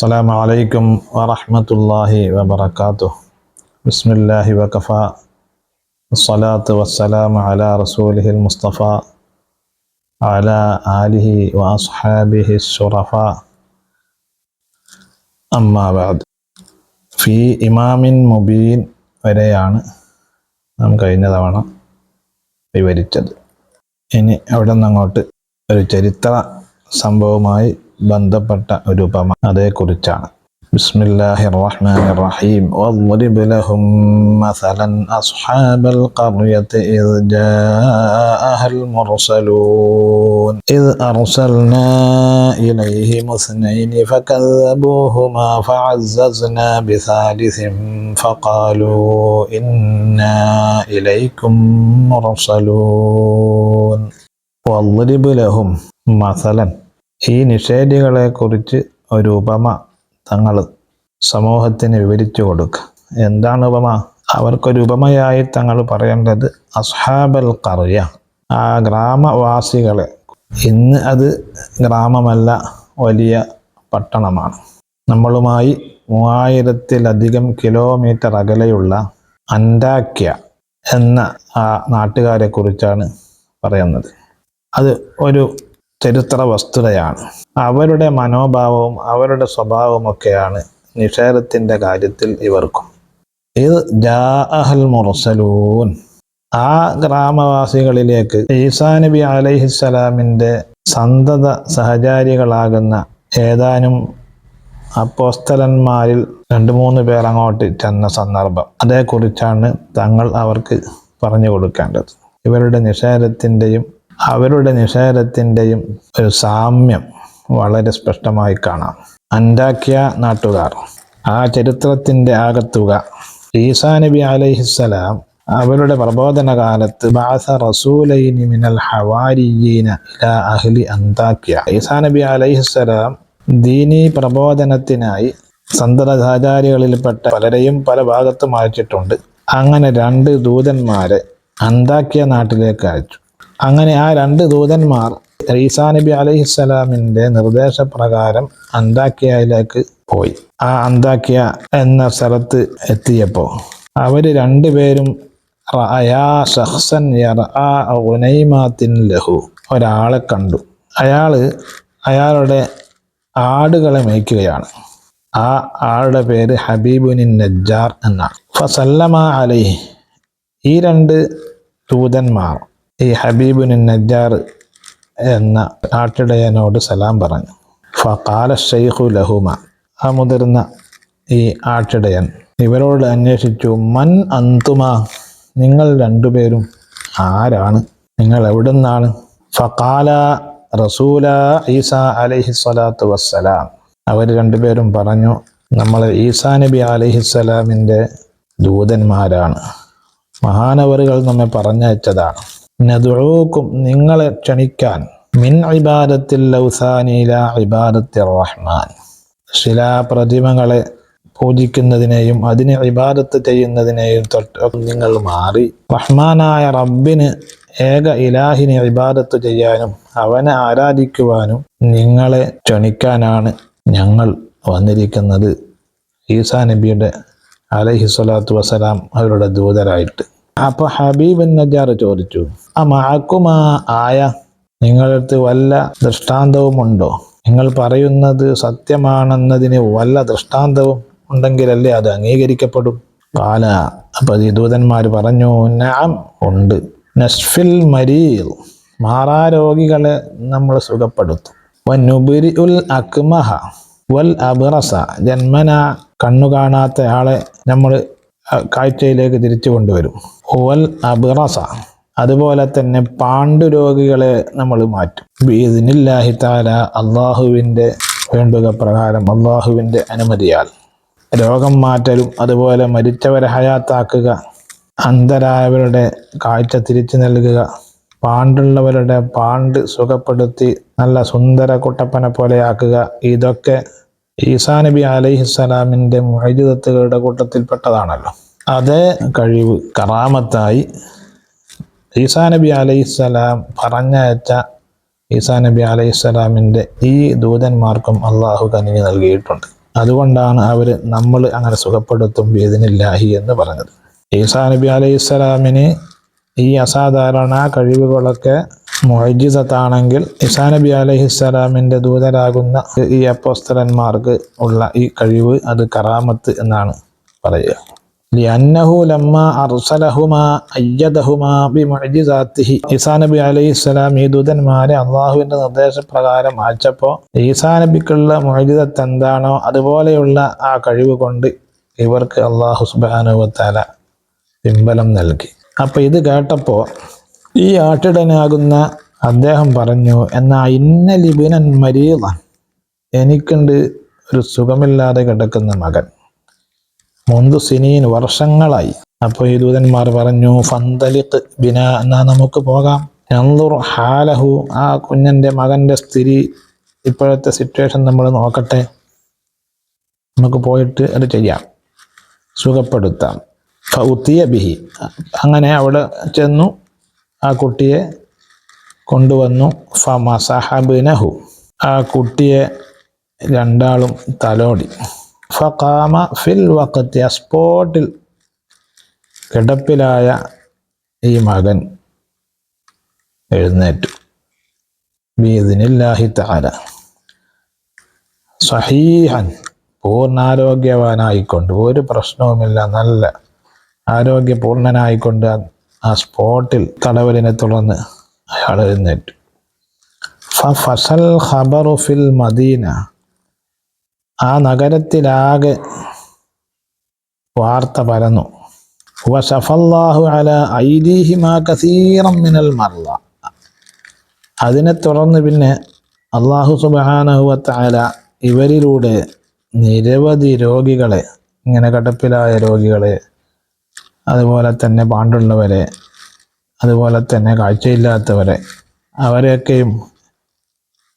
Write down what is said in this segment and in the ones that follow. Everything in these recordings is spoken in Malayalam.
السلام عليكم ورحمة الله وبركاته بسم الله وكفى الصلاة والسلام على رسوله المصطفى على آله وأصحابه الشرفاء أما بعد في إمام مبين വരെയാണ് നാം കഴിഞ്ഞ തവണ വിവരിച്ചത് ഇനി അവിടെ നിന്ന് അങ്ങോട്ട് ഒരു ചരിത്ര സംഭവവുമായി ബന്ധപ്പെട്ട ഒരു ഉപമ بسم الله الرحمن الرحيم واضرب لهم مثلا أصحاب القرية إذ جاءها المرسلون إذ أرسلنا إليهم اثنين فكذبوهما فعززنا بثالث فقالوا إنا إليكم مرسلون واضرب لهم مثلا ഈ നിഷേധികളെക്കുറിച്ച് ഒരു ഉപമ തങ്ങൾ സമൂഹത്തിന് വിവരിച്ചു കൊടുക്കുക എന്താണ് ഉപമ? അവർക്കൊരു ഉപമയായി തങ്ങൾ പറയേണ്ടത് അസ്ഹാബൽ കറിയ ആ ഗ്രാമവാസികളെ. ഇന്ന് അത് ഗ്രാമമല്ല വലിയ പട്ടണമാണ്. നമ്മളുമായി മൂവായിരത്തിലധികം കിലോമീറ്റർ അകലെയുള്ള അൻഡാക്യ എന്ന ആ നാട്ടുകാരെക്കുറിച്ചാണ് പറയുന്നത്. അത് ഒരു ചരിത്ര വസ്തുതയാണ് അവരുടെ മനോഭാവവും അവരുടെ സ്വഭാവവും ഒക്കെയാണ് നിഷേധത്തിന്റെ കാര്യത്തിൽ ഇവർക്കും. ഇത് ജാഅഹൽ മുർസലൂൻ. ആ ഗ്രാമവാസികളിലേക്ക് ഈസാ നബി അലൈഹിസ്സലാമിന്റെ സന്തത സഹചാരികളാകുന്ന ഏതാനും അപ്പോസ്തലന്മാരിൽ രണ്ട് മൂന്ന് പേർ അങ്ങോട്ട് ചെന്ന സന്ദർഭം. അതേക്കുറിച്ചാണ് തങ്ങൾ അവർക്ക് പറഞ്ഞു കൊടുക്കേണ്ടത്. ഇവരുടെ നിഷേധത്തിന്റെയും അവരുടെ നിഷേധത്തിന്റെയും ഒരു സാമ്യം വളരെ സ്പഷ്ടമായി കാണാം. അന്റാക്യ നാട്ടുകാർ. ആ ചരിത്രത്തിന്റെ ആകത്തുക. ഈസാ നബി അലൈഹിസ്സലാം അവരുടെ പ്രബോധന കാലത്ത് ബാസ റസൂലൈനി മിനൽ ഹവാരിയീന ഇലാ അഹ്ലി അന്താക്യ ഈസാ നബി അലൈഹിസ്സലാം ദീനി പ്രബോധനത്തിനായി സന്തതധാചാരികളിൽപ്പെട്ട പലരെയും പല ഭാഗത്തും അയച്ചിട്ടുണ്ട്. അങ്ങനെ രണ്ട് ദൂതന്മാരെ അന്താക്യ നാട്ടിലേക്ക് അയച്ചു. അങ്ങനെ ആ രണ്ട് ദൂതന്മാർ ഈസാ നബി അലൈഹിസ്സലാമിന്റെ നിർദ്ദേശപ്രകാരം അന്താക്കിയയിലേക്ക് പോയി. ആ അന്താക്കിയ എന്ന സ്ഥലത്ത് എത്തിയപ്പോൾ അവർ രണ്ടുപേരും റയാ ഷഹ്സൻ ലഹു ഒരാളെ കണ്ടു. അയാൾ അയാളുടെ ആടുകളെ മേയ്ക്കുകയാണ്. ആ ആളുടെ പേര് ഹബീബുനിൻ നജ്ജാർ എന്നാണ്. ഫസല്ലമ അലൈഹി ഈ രണ്ട് ദൂതന്മാർ ഈ ഹബീബുൻ നജ്ജാർ എന്ന ആട്ടിടയനോട് സലാം പറഞ്ഞു. ഫാല ഷെയ്ഖു ലഹുമ. ആ മുതിർന്ന ഈ ആട്ടിടയൻ ഇവരോട് അന്വേഷിച്ചു മൻ അന്തുമ? നിങ്ങൾ രണ്ടുപേരും ആരാണ്? നിങ്ങൾ എവിടുന്നാണ്? ഫാല റസൂല ഈസ അലഹി സ്വലാത്തു വസ്സലാം. അവർ രണ്ടുപേരും പറഞ്ഞു നമ്മൾ ഈസാ നബി അലഹിസ്സലാമിന്റെ ദൂതന്മാരാണ്. മഹാനവറുകൾ നമ്മെ പറഞ്ഞയച്ചതാണ്. നദുഴൂക്കും നിങ്ങളെ ക്ഷണിക്കാൻ. മിൻ ഇബാദത്തിൽ ലൗസാനില ഇബാദത്തിൽ റഹ്മാൻ. ശിലാപ്രതിമകളെ പൂജിക്കുന്നതിനെയും അതിന് ഇബാദത്ത് ചെയ്യുന്നതിനെയും തൊട്ട് നിങ്ങൾ മാറി. റഹ്മാനായ റബ്ബിന് ഏക ഇലാഹിനെ ഇബാദത്ത് ചെയ്യാനും അവനെ ആരാധിക്കുവാനും നിങ്ങളെ ക്ഷണിക്കാനാണ് ഞങ്ങൾ വന്നിരിക്കുന്നത്. ഈസാ നബിയുടെ അലഹി സ്വലാത്തു വസ്സലാം അവരുടെ ദൂതരായിട്ട്. അപ്പോൾ ഹബീബ് നജാർ ചോദിച്ചു ആ മാക്കുമാ ആയ നിങ്ങളടുത്ത് വല്ല ദൃഷ്ടാന്തവുമുണ്ടോ? നിങ്ങൾ പറയുന്നത് സത്യമാണെന്നതിന് വല്ല ദൃഷ്ടാന്തവും ഉണ്ടെങ്കിലല്ലേ അത് അംഗീകരിക്കപ്പെടും? കാല അപ്പൊ ദൂതന്മാർ പറഞ്ഞു നാം ഉണ്ട്. നസ്ഫിൽ മരീൽ. മാറാരോഗികളെ നമ്മൾ സുഖപ്പെടുത്തും. ഉൽ അക്മഹ വൽ അബറസ. ജന്മന കണ്ണു കാണാത്ത ആളെ നമ്മൾ കാഴ്ചയിലേക്ക് തിരിച്ചു കൊണ്ടുവരും. വൽ അബറസ. അതുപോലെ തന്നെ പാണ്ഡു രോഗികളെ നമ്മൾ മാറ്റും. ഇതിനില്ലാഹി താല അള്ളാഹുവിന്റെ വേണ്ടുക പ്രകാരം അള്ളാഹുവിന്റെ അനുമതിയാൽ. രോഗം മാറ്റലും അതുപോലെ മരിച്ചവരെ ഹയാത്താക്കുക അന്ധരായവരുടെ കാഴ്ച തിരിച്ചു നൽകുക പാണ്ടുള്ളവരുടെ പാണ്ട് സുഖപ്പെടുത്തി നല്ല സുന്ദര കുട്ടപ്പനെ പോലെയാക്കുക ഇതൊക്കെ ഈസാ നബി അലൈഹിസ്സലാമിന്റെ മൈജിതത്തുകളുടെ കൂട്ടത്തിൽപ്പെട്ടതാണല്ലോ. അതേ കഴിവ് കറാമത്തായി ഈസാ നബി അലൈഹിസ്സലാം പറഞ്ഞയച്ച ഈസാ നബി അലൈഹിസ്സലാമിന്റെ ഈ ദൂതന്മാർക്കും അള്ളാഹു കനിഞ്ഞു നൽകിയിട്ടുണ്ട്. അതുകൊണ്ടാണ് അവർ നമ്മൾ അങ്ങനെ സുഖപ്പെടുത്തും വേദനില്ലാഹി എന്ന് പറഞ്ഞത്. ഈസാ നബി അലൈഹി സ്വലാമിന് ഈ അസാധാരണ കഴിവുകളൊക്കെ മൊഴിജിതത്താണെങ്കിൽ ഇസാ നബി അലൈഹി സ്വലാമിന്റെ ദൂതരാകുന്ന ഈ അപ്പോസ്തലന്മാർക്ക് ഉള്ള ഈ കഴിവ് അത് കറാമത്ത് എന്നാണ് പറയുക. ലിഅന്നഹു ലമ്മ അർസലഹുമാ അയ്യദഹുമാ ബിമുഅ്ജിസാത്തിഹി ഈസാ നബി അലൈഹി സ്വലാം ഈ ദൂതന്മാരെ അള്ളാഹുവിന്റെ നിർദ്ദേശപ്രകാരം അയച്ചപ്പോൾ ഈസാ നബിക്കുള്ള മൊയ്ജിസത്ത് എന്താണോ അതുപോലെയുള്ള ആ കഴിവ് കൊണ്ട് ഇവർക്ക് അള്ളാഹു സുബാനുവത്താല പിമ്പലം നൽകി. അപ്പൊ ഇത് കേട്ടപ്പോ ഈ ആട്ടിടനാകുന്ന അദ്ദേഹം പറഞ്ഞു എന്നാ ഇന്ന ലിബിനൻ മരീള എനിക്കുണ്ട് ഒരു സുഖമില്ലാതെ കിടക്കുന്ന മകൻ. മുന്തു സിനീൻ വർഷങ്ങളായി. അപ്പോൾ ഈ ദൂതന്മാർ പറഞ്ഞു ഫന്തലിഖ് ബിന എന്നാ നമുക്ക് പോകാം. നന്ദുർ ഹാലഹു ആ കുഞ്ഞന്റെ മകന്റെ സ്ഥിതി ഇപ്പോഴത്തെ സിറ്റുവേഷൻ നമ്മൾ നോക്കട്ടെ. നമുക്ക് പോയിട്ട് അത് ചെയ്യാം. സുഖപ്പെടുത്താം. ഫൗത്തിയ ബിഹി. അങ്ങനെ അവിടെ ചെന്നു. ആ കുട്ടിയെ കൊണ്ടുവന്നു. ഫ മസഹബിനഹു ആ കുട്ടിയെ രണ്ടാളും തലോടി. ഫഖാമ ഫിൽ വക്കത്തി സ്പോട്ടിൽ കിടപ്പിലായ ഈ മകൻ എഴുന്നേറ്റു. ബീദിനില്ലാഹി താല സഹീഹൻ പൂർണാരോഗ്യവാനായിക്കൊണ്ട് ഒരു പ്രശ്നവുമില്ല നല്ല ആരോഗ്യപൂർണനായിക്കൊണ്ട് ആ- സ്പോട്ടിൽ തടവലിനെ തുടർന്ന് അയാൾ എഴുന്നേറ്റു. ഫസൽ ഖബറു ഫിൽ മദീന. ആ നഗരത്തിലാകെ വാർത്ത പരന്നു. അതിനെ തുടർന്ന് പിന്നെ അള്ളാഹു സുബാനഹുവത്തായ ഇവരിലൂടെ നിരവധി രോഗികളെ ഇങ്ങനെ കടപ്പിലായ രോഗികളെ അതുപോലെ തന്നെ പാണ്ടുള്ളവരെ അതുപോലെ തന്നെ കാഴ്ചയില്ലാത്തവരെ അവരെയൊക്കെയും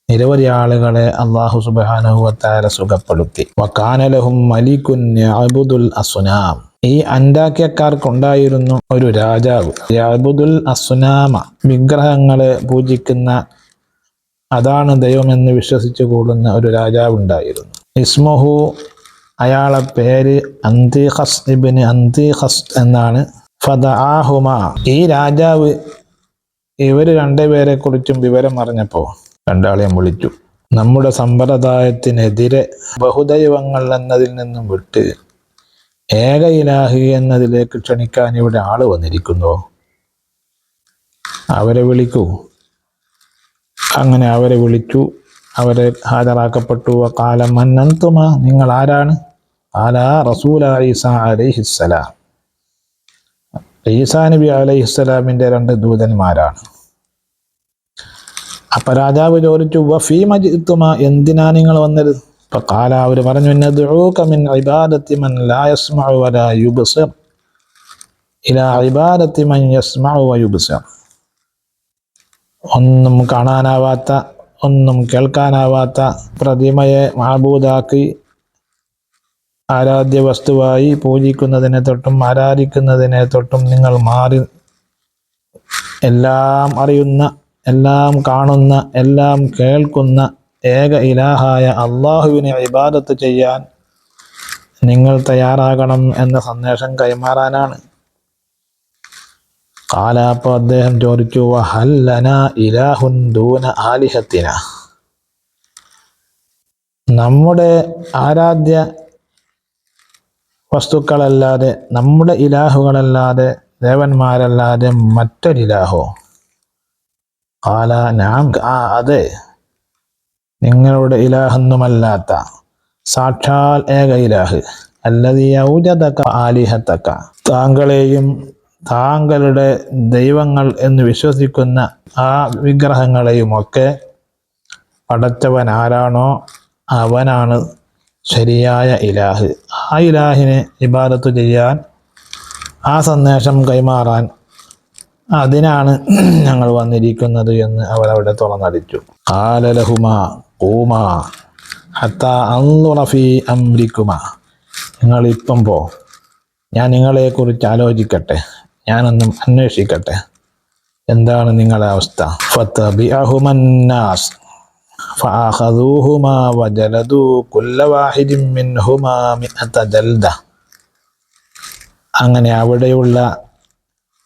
നിരവധി ആളുകളെ അള്ളാഹു സുബാനഹുവത്താര സുഖപ്പെടുത്തി. വക്കാനലഹും മലിക്കുൻ അബുദുൽ അസുനാം. ഈ അന്താക്യക്കാർക്കുണ്ടായിരുന്നു ഒരു രാജാവ്. യഅബുദുൽ അസുനാമ വിഗ്രഹങ്ങളെ പൂജിക്കുന്ന അതാണ് ദൈവമെന്ന് വിശ്വസിച്ചു കൂടുന്ന ഒരു രാജാവ് ഉണ്ടായിരുന്നു ഇസ്മുഹു അയാളെ പേര് അന്തിഹസ് ഇബിന് അന്തിഹസ് എന്നാണ്. ഫദആഹുമ. ഈ രാജാവ് ഇവർ രണ്ടുപേരെ കുറിച്ചും വിവരം അറിഞ്ഞപ്പോൾ രണ്ടാളെയും വിളിച്ചു. നമ്മുടെ സമ്പ്രദായത്തിനെതിരെ ബഹുദൈവങ്ങൾ എന്നതിൽ നിന്നും വിട്ട് ഏക ഇലാഹി എന്നതിലേക്ക് ക്ഷണിക്കാൻ ഇവിടെ ആൾ വന്നിരിക്കുന്നു. അവരെ വിളിക്കൂ. അങ്ങനെ അവരെ വിളിച്ചു. അവരെ ഹാജരാക്കപ്പെട്ടു. കാലം മന്നന്തുമ നിങ്ങൾ ആരാണ്? ആലാ റസൂല ഈസ അലൈഹിസ്സലാം ഈസാ നബി അലൈഹിസ്സലാമിന്റെ രണ്ട് ദൂതന്മാരാണ്. അപ്പൊ രാജാവ് ചോദിച്ചു വഫീമ എന്തിനാ നിങ്ങൾ വന്നത്? അപ്പൊ കാല അവർ പറഞ്ഞു മിൻ ഇബാദത്തി മൻ ലാ യസ്മഉ വലാ ഇബാദത്തി മൻ യസ്മഉ ഒന്നും കാണാനാവാത്ത ഒന്നും കേൾക്കാനാവാത്ത പ്രതിമയെ മാബൂദാക്കി ആരാധ്യ വസ്തുവായി പൂജിക്കുന്നതിനെ തൊട്ടും ആരാധിക്കുന്നതിനെ തൊട്ടും നിങ്ങൾ മാറി. എല്ലാം അറിയുന്ന എല്ലാം കാണുന്ന എല്ലാം കേൾക്കുന്ന ഏക ഇലാഹായ അള്ളാഹുവിനെ ഇബാദത്ത് ചെയ്യാൻ നിങ്ങൾ തയ്യാറാകണം എന്ന സന്ദേശം കൈമാറാനാണ്. കാലാപ്പ അദ്ദേഹം ചോദിച്ചു വഹല്ലന ഇലാഹുൻ ദൂന ആലിഹത്തിന? നമ്മുടെ ആരാധ്യ വസ്തുക്കളല്ലാതെ നമ്മുടെ ഇലാഹുകളല്ലാതെ ദേവന്മാരല്ലാതെ മറ്റൊരിലാഹോ? കാല നാം ആ അതെ. നിങ്ങളുടെ ഇലാഹൊന്നുമല്ലാത്ത സാക്ഷാൽ ഏക ഇലാഹ് അല്ലതീയൗജതക്ക ആലിഹത്തക്ക താങ്കളെയും താങ്കളുടെ ദൈവങ്ങൾ എന്ന് വിശ്വസിക്കുന്ന ആ വിഗ്രഹങ്ങളെയുമൊക്കെ പടച്ചവൻ ആരാണോ അവനാണ് ശരിയായ ഇലാഹ്. ആ ഇലാഹിനെ ഇബാദത്ത് ചെയ്യാൻ ആ സന്ദേശം കൈമാറാൻ അതിനാണ് ഞങ്ങൾ വന്നിരിക്കുന്നത് എന്ന് അവരവിടെ തുറന്നടിച്ചു ആലലഹുമ കൂമ ഹത്ത അന്നുറഫി അമ്രിക്കുമ നിങ്ങൾ ഇപ്പം പോ ഞാൻ നിങ്ങളെക്കുറിച്ച് ആലോചിക്കട്ടെ ഞാനൊന്നും അന്വേഷിക്കട്ടെ എന്താണ് നിങ്ങളുടെ അവസ്ഥ ഫത്തബിഅഹുമന്നാസ് فأخذوهما وجلدوا كل واحد منهما مئة جلدة അങ്ങനെ അവിടെയുള്ള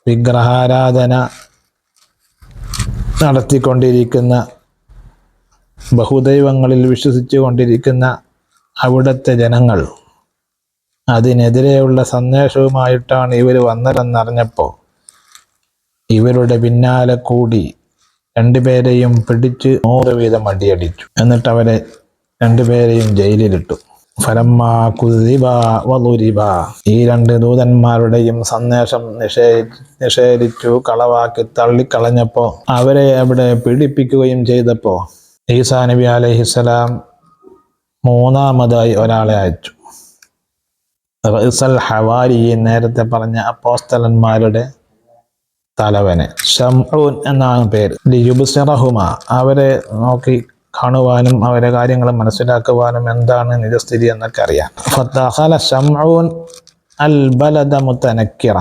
വിഗ്രഹാരാധന നടത്തിക്കൊണ്ടിരിക്കുന്ന ബഹുദൈവങ്ങളിൽ വിശ്വസിച്ചു കൊണ്ടിരിക്കുന്ന അവിടുത്തെ ജനങ്ങൾ അതിനെതിരെയുള്ള സന്ദേശവുമായിട്ടാണ് ഇവർ വന്നതെന്നറിഞ്ഞപ്പോൾ ഇവരുടെ പിന്നാലെ കൂടി രണ്ടുപേരെയും പിടിച്ച് നൂറ് വീതം അടിയടിച്ചു. എന്നിട്ട് അവരെ രണ്ടുപേരെയും ജയിലിലിട്ടു. ഫലമ്മാ ഈ രണ്ട് ദൂതന്മാരുടെയും സന്ദേശം നിഷേധി നിഷേധിച്ചു കളവാക്കി തള്ളിക്കളഞ്ഞപ്പോൾ അവരെ അവിടെ പീഡിപ്പിക്കുകയും ചെയ്തപ്പോൾ ഈസാ നബി അലഹിസ്സലാം മൂന്നാമതായി ഒരാളെ അയച്ചു. റിസൽ ഹവാരി നേരത്തെ പറഞ്ഞ അപ്പോസ്തലന്മാരുടെ തലവനെ. ഷംഊൻ എന്നാണ് പേര്. അവരെ നോക്കി കാണുവാനും അവരെ കാര്യങ്ങൾ മനസ്സിലാക്കുവാനും എന്താണ് നിജസ്ഥിതി എന്നൊക്കെ അറിയാം. ഫത്തഹല ഷംഊൻ അൽ ബലദ മുത്തനക്കിറ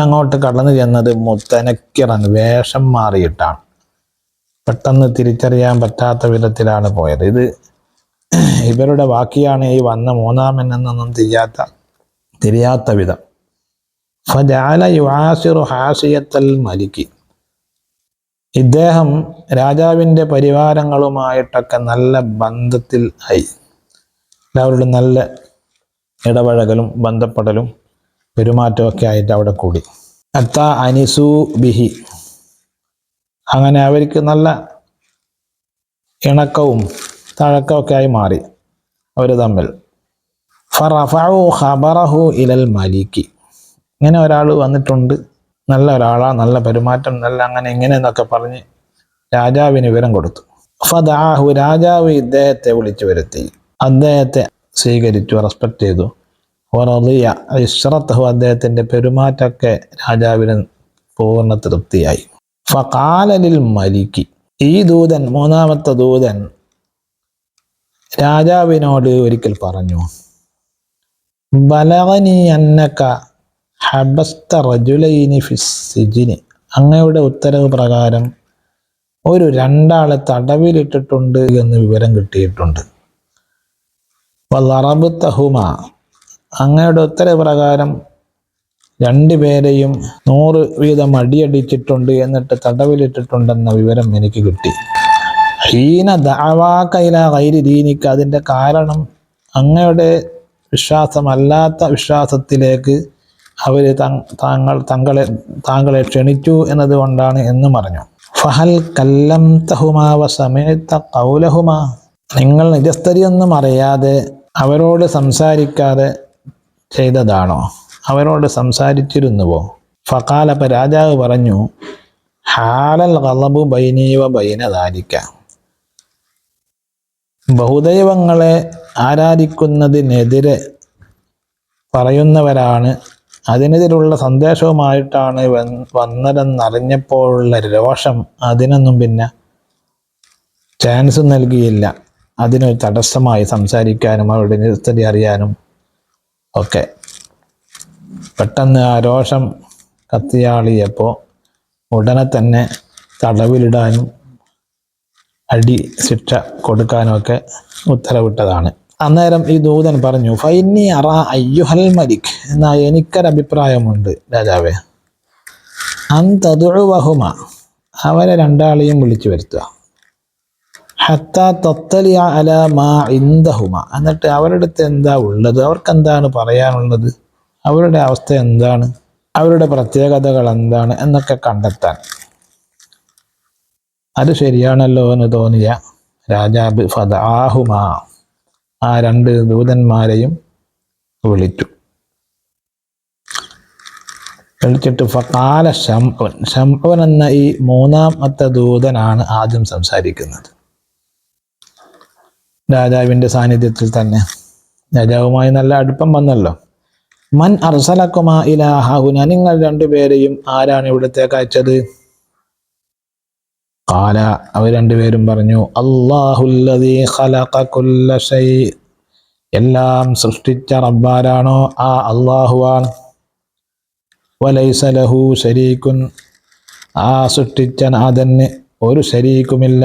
അങ്ങോട്ട് കടന്നു ചെന്നത് മുത്തനക്കിറൻ വേഷം മാറിയിട്ടാണ്. പെട്ടെന്ന് തിരിച്ചറിയാൻ പറ്റാത്ത വിധത്തിലാണ് പോയത്. ഇത് ഇവരുടെ ബാക്കിയാണ് ഈ വന്ന മൂന്നാമൻ എന്നൊന്നും തിരിയാത്ത തിരിയാത്ത വിധം. ഫജാല യുവാസിറു ഹാസിയത്തൽ മലിക്ക് ഇദ്ദേഹം രാജാവിന്റെ പരിവാരങ്ങളുമായിട്ടൊക്കെ നല്ല ബന്ധത്തിൽ ആയി. എല്ലാവരോടും നല്ല ഇടപഴകലും ബന്ധപ്പെടലും പെരുമാറ്റമൊക്കെ ആയിട്ട് അവിടെ കൂടി. അത്ത അനിസു ബിഹി. അങ്ങനെ അവർക്ക് നല്ല ഇണക്കവും തഴക്കമൊക്കെ ആയി മാറി അവർ തമ്മിൽ. ഫറഫു ഖബറഹു ഇലൽ മലിക്ക് ഇങ്ങനെ ഒരാൾ വന്നിട്ടുണ്ട്. നല്ല ഒരാളാ നല്ല പെരുമാറ്റം നല്ല അങ്ങനെ ഇങ്ങനെ എന്നൊക്കെ പറഞ്ഞ് രാജാവിന് വിവരം കൊടുത്തു. ഫദാഹു രാജാവ് ഇദ്ദേഹത്തെ വിളിച്ചു വരുത്തി. അദ്ദേഹത്തെ സ്വീകരിച്ചു റെസ്പെക്ട് ചെയ്തു. വറളിയ ഇഷ്റത്തഹു അദ്ദേഹത്തിന്റെ പെരുമാറ്റമൊക്കെ രാജാവിന് പൂർണ തൃപ്തിയായി. ഫകാലലിൽ മലിക്ക് ഈ ദൂതൻ മൂന്നാമത്തെ ദൂതൻ രാജാവിനോട് ഒരിക്കൽ പറഞ്ഞു ബലവനി അന്നക്ക ഹബസ്ത റജുലൈനി ഫിസ്സിജിന് അങ്ങയുടെ ഉത്തരവ് പ്രകാരം ഒരു രണ്ടാളെ തടവിലിട്ടിട്ടുണ്ട് എന്ന് വിവരം കിട്ടിയിട്ടുണ്ട്. വളറബുത്തഹുമ അങ്ങയുടെ ഉത്തരവ് പ്രകാരം രണ്ടുപേരെയും നൂറ് വീതം അടിയടിച്ചിട്ടുണ്ട് എന്നിട്ട് തടവിലിട്ടിട്ടുണ്ടെന്ന വിവരം എനിക്ക് കിട്ടി. ഹീന ദാവാക്കയില കൈരി ദീനിക്ക് അതിന്റെ കാരണം അങ്ങയുടെ വിശ്വാസമല്ലാത്ത വിശ്വാസത്തിലേക്ക് അവർ താങ്കൾ തങ്ങളെ താങ്കളെ ക്ഷണിച്ചു എന്നതുകൊണ്ടാണ് എന്ന് പറഞ്ഞു. ഫഹൽ കല്ലം തഹുമാവ സമയത്ത കൗലഹുമാ നിങ്ങൾ നിജസ്ഥരിയൊന്നും അറിയാതെ അവരോട് സംസാരിക്കാതെ ചെയ്തതാണോ? അവരോട് സംസാരിച്ചിരുന്നുവോ? ഫക്കാലപ്പ രാജാവ് പറഞ്ഞു ഹാലൽ കളബു ബൈനീവ ബൈനദാരിക്ക ബഹുദൈവങ്ങളെ ആരാധിക്കുന്നതിനെതിരെ പറയുന്നവരാണ് അതിനെതിരുള്ള സന്ദേശവുമായിട്ടാണ് വന്നതെന്നറിഞ്ഞപ്പോഴുള്ള രോഷം അതിനൊന്നും പിന്നെ ചാൻസ് നൽകിയില്ല. അതിനൊരു തടസ്സമായി സംസാരിക്കാനും അവരുടെ നിരസ്ഥിതി അറിയാനും ഒക്കെ. പെട്ടെന്ന് ആ രോഷം കത്തിയാളിയപ്പോൾ ഉടനെ തന്നെ തടവിലിടാനും അടി ശിക്ഷ കൊടുക്കാനുമൊക്കെ ഉത്തരവിട്ടതാണ്. അന്നേരം ഈ ദൂതൻ പറഞ്ഞു ഫൈനി അറ അയ്യുഹൽ മലിക് എന്നാ എനിക്കൊരഭിപ്രായമുണ്ട് രാജാവേ. അന്തതുഴുവഹുമ അവരെ രണ്ടാളെയും വിളിച്ചു വരുത്തുക. ഹത്ത തത്തലിയ അല മാ ഇന്ദഹുമ എന്നിട്ട് അവരുടെ അടുത്ത് എന്താ ഉള്ളത്? അവർക്ക് എന്താണ് പറയാനുള്ളത്? അവരുടെ അവസ്ഥ എന്താണ്? അവരുടെ പ്രത്യേകതകൾ എന്താണ്? എന്നൊക്കെ കണ്ടെത്താൻ. അത് ശരിയാണല്ലോ എന്ന് തോന്നിയ രാജാബ് ഫദാഹുമാ ആ രണ്ട് ദൂതന്മാരെയും വിളിച്ചു. വിളിച്ചിട്ട് ഫക്കാല ശംഭവൻ. ശംഭവൻ എന്ന ഈ മൂന്നാമത്തെ ദൂതനാണ് ആദ്യം സംസാരിക്കുന്നത്. രാജാവിന്റെ സാന്നിധ്യത്തിൽ തന്നെ. രാജാവുമായി നല്ല അടുപ്പം വന്നല്ലോ. മൻ അർസലക്കുമാ ഇലാഹുന നിങ്ങൾ രണ്ടുപേരെയും ആരാണ് ഇവിടത്തേക്ക് അയച്ചത്? കാല അവർ രണ്ടുപേരും പറഞ്ഞു ഷൈ എല്ലാം സൃഷ്ടിച്ച റബ്ബാരാണോ? ആ അള്ളാഹുവാണ് വലൈസ ലഹു ശരീക്കുൻ ആ സൃഷ്ടിച്ച നാഥന് ഒരു ശരീക്കുമില്ല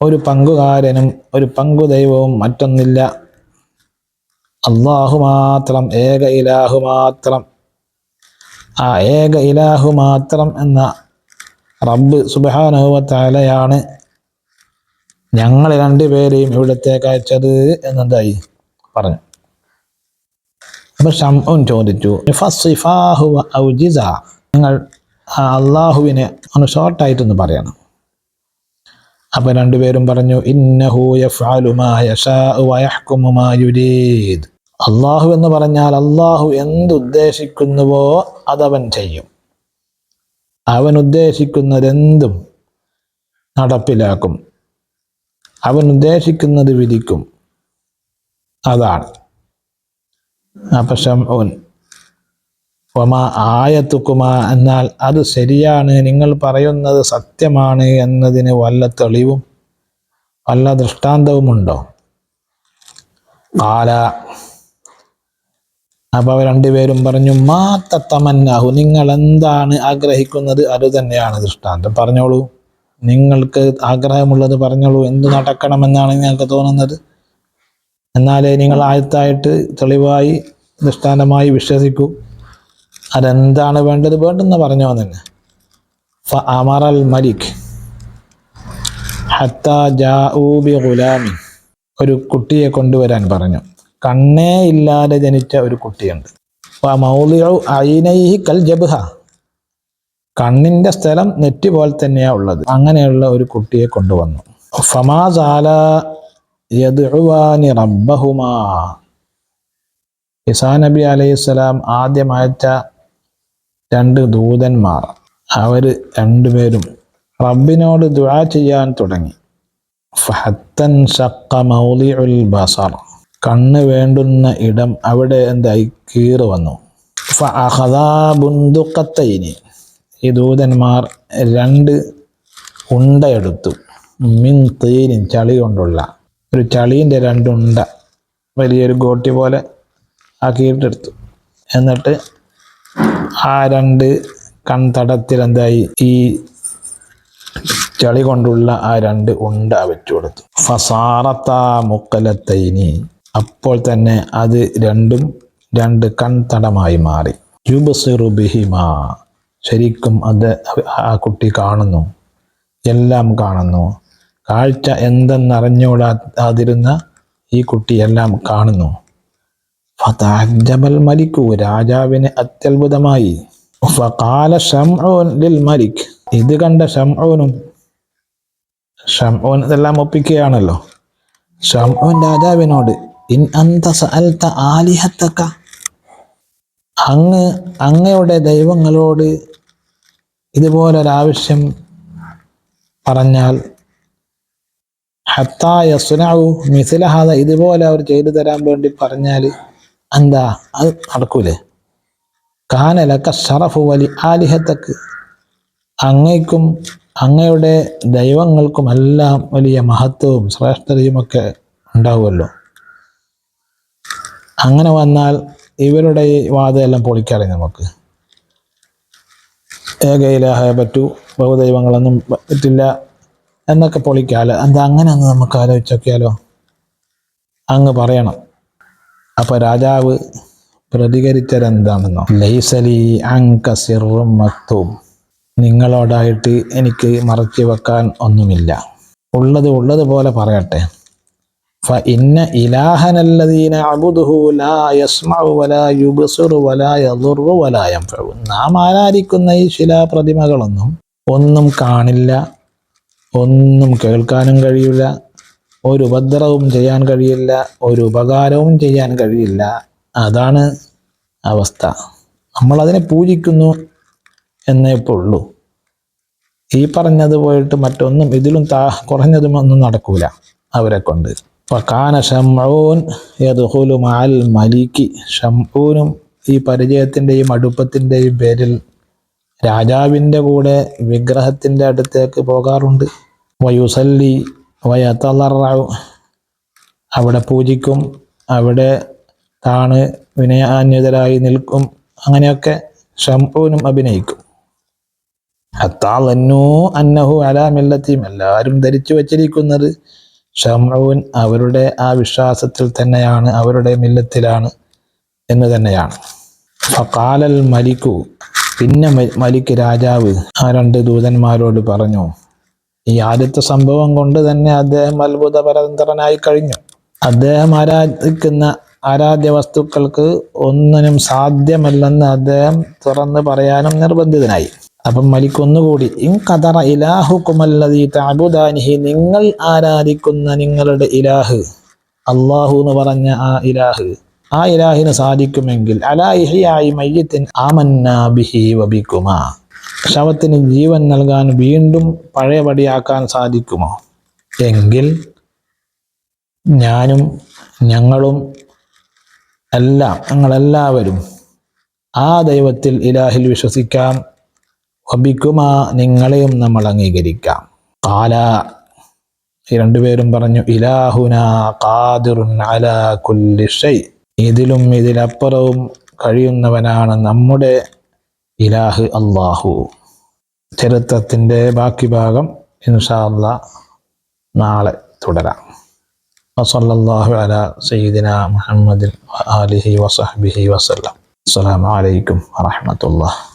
ഒരു പങ്കുകാരനും ഒരു പങ്കു ദൈവവും മറ്റൊന്നില്ല. അള്ളാഹു മാത്രം ഏക ഇലാഹു മാത്രം. ആ ഏക ഇലാഹു മാത്രം എന്ന റബ്ബ് സുബാനുവത്താലയാണ് ഞങ്ങൾ രണ്ടുപേരെയും ഇവിടത്തേക്ക് അയച്ചത് എന്നതായി പറഞ്ഞു. അപ്പൊ ഷംഉൻ ചോദിച്ചു നിങ്ങൾ അള്ളാഹുവിനെ ഒന്ന് ഷോർട്ടായിട്ടൊന്ന് പറയണം. അപ്പൊ രണ്ടുപേരും പറഞ്ഞു ഇന്നഹു അള്ളാഹു എന്ന് പറഞ്ഞാൽ അള്ളാഹു എന്തുദ്ദേശിക്കുന്നുവോ അതവൻ ചെയ്യും. അവൻ ഉദ്ദേശിക്കുന്നതെന്തും നടപ്പിലാക്കും. അവൻ ഉദ്ദേശിക്കുന്നത് വിധിക്കും. അതാണ്. അപ്പം ഓൻ ഒമാ ആയത്തുക്കുമാ എന്നാൽ അത് ശരിയാണ്. നിങ്ങൾ പറയുന്നത് സത്യമാണ് എന്നതിന് വല്ല തെളിവും വല്ല ദൃഷ്ടാന്തവുമുണ്ടോ? ആല അപ്പൊ അവർ രണ്ടുപേരും പറഞ്ഞു മാ തത്തമന്നാഹു നിങ്ങൾ എന്താണ് ആഗ്രഹിക്കുന്നത്? അത് തന്നെയാണ് ദൃഷ്ടാന്തം. പറഞ്ഞോളൂ. നിങ്ങൾക്ക് ആഗ്രഹമുള്ളത് പറഞ്ഞോളൂ. എന്ത് നടക്കണമെന്നാണ് നിങ്ങൾക്ക് തോന്നുന്നത്? എന്നാലേ നിങ്ങൾ ആയത്തായിട്ട് തെളിവായി ദൃഷ്ടാന്തമായി വിശ്വസിക്കൂ. അതെന്താണ് വേണ്ടത്? വേണ്ടെന്ന് പറഞ്ഞോ തന്നെ ഫ അമറൽ മലിക് ഹത്ത ജാഊബി ഗുലാമി ഒരു കുട്ടിയെ കൊണ്ടുവരാൻ പറഞ്ഞു. കണ്ണേ ഇല്ലാതെ ജനിച്ച ഒരു കുട്ടിയുണ്ട്. ഐനൈഹി കൽ ജബ്ഹ. കണ്ണിന്റെ സ്ഥലം നെറ്റി പോലെ തന്നെയാ ഉള്ളത്. അങ്ങനെയുള്ള ഒരു കുട്ടിയെ കൊണ്ടുവന്നു. ഫമാസാല റബ്ബഹുമാ. ഇസാ നബി അലൈഹിസ്സലാം ആദ്യം അയച്ച രണ്ട് ദൂതന്മാർ. അവർ രണ്ടുപേരും റബ്ബിനോട് ദുആ ചെയ്യാൻ തുടങ്ങി. ഫഹത്തൻ ഷക്ക മൗലിഉൽ ബസർ കണ്ണ് വേണ്ടുന്ന ഇടം അവിടെ എന്തായി? കീറ് വന്നു. ഫഅഖദാ ഈ ദൂതന്മാർ രണ്ട് ഉണ്ടയെടുത്തു. മിൻ തീനിൻ ചളി കൊണ്ടുള്ള. ഒരു ചളീന്റെ രണ്ടുണ്ട വലിയൊരു ഗോട്ടി പോലെ ആക്കിയിട്ടെടുത്തു. എന്നിട്ട് ആ രണ്ട് കൺതടത്തിൽ എന്തായി? ഈ ചളി കൊണ്ടുള്ള ആ രണ്ട് ഉണ്ട വെച്ചു കൊടുത്തു ഫസാറത്താ മുക്കലത്തൈനി അപ്പോൾ തന്നെ അത് രണ്ടും രണ്ട് കൺതടമായി മാറി. യുബസിറു ബിഹിമാ. ശരിക്കും അത് ആ കുട്ടി കാണുന്നു. എല്ലാം കാണുന്നു. കാഴ്ച എന്തെന്നറിഞ്ഞുകൂടാതിരുന്ന ഈ കുട്ടി എല്ലാം കാണുന്നു. ജബൽ മലിക്കു. രാജാവിന് അത്യത്ഭുതമായി. ഷംഊൻ ലിൽ മലിക്. ഇത് കണ്ട ഷംഊനും ഷംഊൻ ഇതെല്ലാം ഒപ്പിക്കുകയാണല്ലോ. ഷംഊൻ രാജാവിനോട് ഇൻ അന്ത സഅൽത ആലിഹത്തക. അങ്ങ് അങ്ങയുടെ ദൈവങ്ങളോട് ഇതുപോലൊരാവശ്യം പറഞ്ഞാൽ ഹത്തായ സുനാവു മിസിലഹാദ ഇതുപോലെ അവർ ചെയ്തു തരാൻ വേണ്ടി പറഞ്ഞാൽ എന്താ? അത് നടക്കൂലേ? കാനലക്ക ഷറഫു വലി ആലിഹത്തക്ക്. അങ്ങയ്ക്കും അങ്ങയുടെ ദൈവങ്ങൾക്കുമെല്ലാം വലിയ മഹത്വവും ശ്രേഷ്ഠതയും ഒക്കെ ഉണ്ടാവുമല്ലോ. അങ്ങനെ വന്നാൽ ഇവരുടെ ഈ വാദമെല്ലാം പൊളിക്കാറില്ല നമുക്ക്. ഏകയിലാഹ പറ്റൂ ബഹുദൈവങ്ങളൊന്നും പറ്റില്ല എന്നൊക്കെ പൊളിക്കാലോ? എന്താ അങ്ങനെ ഒന്ന് നമുക്ക് ആലോചിച്ചൊക്കെയാലോ? അങ്ങ് പറയണം. അപ്പൊ രാജാവ് പ്രതികരിച്ചതെന്താണെന്നോ? ലൈസലി അങ്ക സിറും മക്തും നിങ്ങളോടായിട്ട് എനിക്ക് മറച്ചു വെക്കാൻ ഒന്നുമില്ല. ഉള്ളത് ഉള്ളത് പോലെ പറയട്ടെ. ഫ ഇന്ന ഇലാഹനല്ലദീന അബുദുഹു ലാ യസ്മഉ വലാ യുബ്സിറു വലാ യദുറു വലാ യൻഫഉ നാം ആരാധിക്കുന്ന ഈ ശിലാപ്രതിമകളൊന്നും ഒന്നും കാണില്ല ഒന്നും കേൾക്കാനും കഴിയില്ല ഒരു ഉപദ്രവവും ചെയ്യാൻ കഴിയില്ല ഒരു ഉപകാരവും ചെയ്യാൻ കഴിയില്ല. അതാണ് അവസ്ഥ. നമ്മളതിനെ പൂജിക്കുന്നു എന്നേ ഉള്ളൂ. ഈ പറഞ്ഞത് പോയിട്ട് മറ്റൊന്നും ഇതിലും താ കുറഞ്ഞതും ഒന്നും നടക്കൂല അവരെ കൊണ്ട് വക്കാന ഷംഊൻ യദ്ഖുലു മഅൽ മലിക്ക് ഷംഊനും ഈ പരിചയത്തിന്റെയും അടുപ്പത്തിന്റെയും പേരിൽ രാജാവിന്റെ കൂടെ വിഗ്രഹത്തിന്റെ അടുത്തേക്ക് പോകാറുണ്ട്. വയുസല്ലി വയത്തലറാവ് അവിടെ പൂജിക്കും അവിടെ താണ് വിനയാന്യതരായി നിൽക്കും. അങ്ങനെയൊക്കെ ഷംഊനും അഭിനയിക്കും. ഹത്താളന്നു അന്നഹു അലാമില്ലത്തിയും എല്ലാവരും ധരിച്ചു വച്ചിരിക്കുന്നത് ഷംഊൻ അവരുടെ ആ വിശ്വാസത്തിൽ തന്നെയാണ് അവരുടെ മില്ലത്തിലാണ് എന്ന് തന്നെയാണ്. ഫക്കാലൽ മലിക്കു പിന്നെ മലിക്ക് രാജാവ് ആ രണ്ട് ദൂതന്മാരോട് പറഞ്ഞു ഈ ആദ്യത്തെ സംഭവം കൊണ്ട് തന്നെ അദ്ദേഹം അത്ഭുത പരതന്ത്രനായി കഴിഞ്ഞു. അദ്ദേഹം ആരാധിക്കുന്ന ആരാധ്യ വസ്തുക്കൾക്ക് ഒന്നിനും സാധ്യമല്ലെന്ന് അദ്ദേഹം തുറന്ന് പറയാനും നിർബന്ധിതനായി. അപ്പം മലിക് ഒന്നുകൂടി. ഇൻ കതറ ഇലാഹുക്കുമല്ലതീ താബുദാനിഹി നിങ്ങൾ ആരാധിക്കുന്ന നിങ്ങളുടെ ഇലാഹ്. അള്ളാഹു എന്ന് പറഞ്ഞ ആ ഇലാഹ്. ആ ഇലാഹിന് സാധിക്കുമെങ്കിൽ അലാഹിയായി മയ്യത്തിൻ ആമന്നാബിഹി വബിക്കുമാ. ശവത്തിന് ജീവൻ നൽകാൻ വീണ്ടും പഴയപടിയാക്കാൻ സാധിക്കുമോ? എങ്കിൽ ഞാനും ഞങ്ങളും എല്ലാം ഞങ്ങളെല്ലാവരും ആ ദൈവത്തിൽ ഇലാഹിൽ വിശ്വസിക്കാം. വബിക്കുമാ നിങ്ങളെയും നമ്മൾ അംഗീകരിക്കാം. കാല ഈ രണ്ടുപേരും പറഞ്ഞു ഇലാഹുന ഖാദിറുൻ അല കുല്ലി ഷൈ. ഇതിലും ഇതിലപ്പുറവും കഴിയുന്നവനാണ് നമ്മുടെ ഇലാഹ് അള്ളാഹു ചരിത്രത്തിന്റെ ബാക്കി ഭാഗം ഇൻഷാ നാളെ തുടരാം. വസല്ലല്ലാഹു അലാ സയ്യിദിന മുഹമ്മദ് ആലിഹി വസഹബിഹി വസല്ലം. അസ്സലാമു അലൈക്കും വറഹ്മത്തുള്ളാഹി